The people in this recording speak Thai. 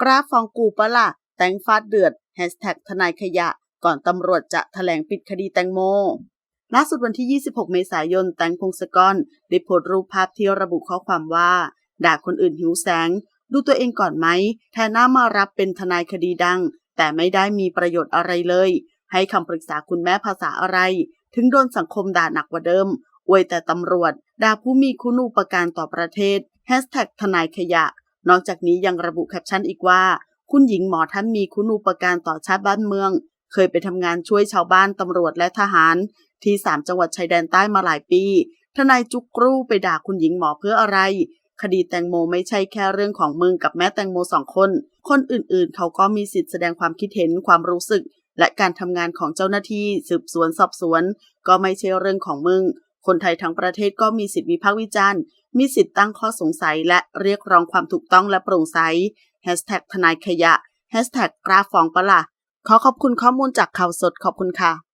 กราฟฟองกูปะละ่ะ แตงฟาดเดือดแฮชแท็กทนายขยะ ก่อนตำรวจจะแถลงปิดคดีแตงโมล่าสุดวันที่ 26 เมษายน แตงพงศกรได้โพสต์รูปภาพที่ระบุข้อความว่า ด่าคนอื่นหิวแสง ดูตัวเองก่อนไหม แทนหน้ามารับเป็นทนายคดีดัง แต่ไม่ได้มีประโยชน์อะไรเลย ให้คำปรึกษาคุณแม่ภาษาอะไร ถึงโดนสังคมด่าหนักกว่าเดิมอวยแต่ตำรวจ ด่าผู้มีคุณูปการต่อประเทศแฮชแท็กทนายขยะ นอกจากนี้ยังระบุแคปชั่นอีกว่า คุณหญิงหมอท่านมีคุณูปการต่อชาติบ้านเมือง เคยไปทำงานช่วยชาวบ้านตำรวจและทหาร ที่สามจังหวัดชายแดนใต้มาหลายปีทนายจุกกรูไปด่าคุณหญิงหมอเพื่ออะไร คดีแตงโมไม่ใช่แค่เรื่องของมึงกับแม่แตงโมสองคน คนอื่นๆ เขาก็มีสิทธิ์แสดงความคิดเห็นความรู้สึก และการทำงานของเจ้าหน้าที่สืบสวนสอบสวน ก็ไม่ใช่เรื่องของมึง คนไทยทั้งประเทศก็มีสิทธิวิพากษ์วิจารณ์ มีสิทธิ์ตั้งข้อสงสัยและเรียกร้องความถูกต้องและโปร่งใสแฮชแท็กทนายขยะแฮชแท็กกราฟฟองปะละ่ะขอขอบคุณข้อมูลจากข่าวสดขอบคุณค่ะ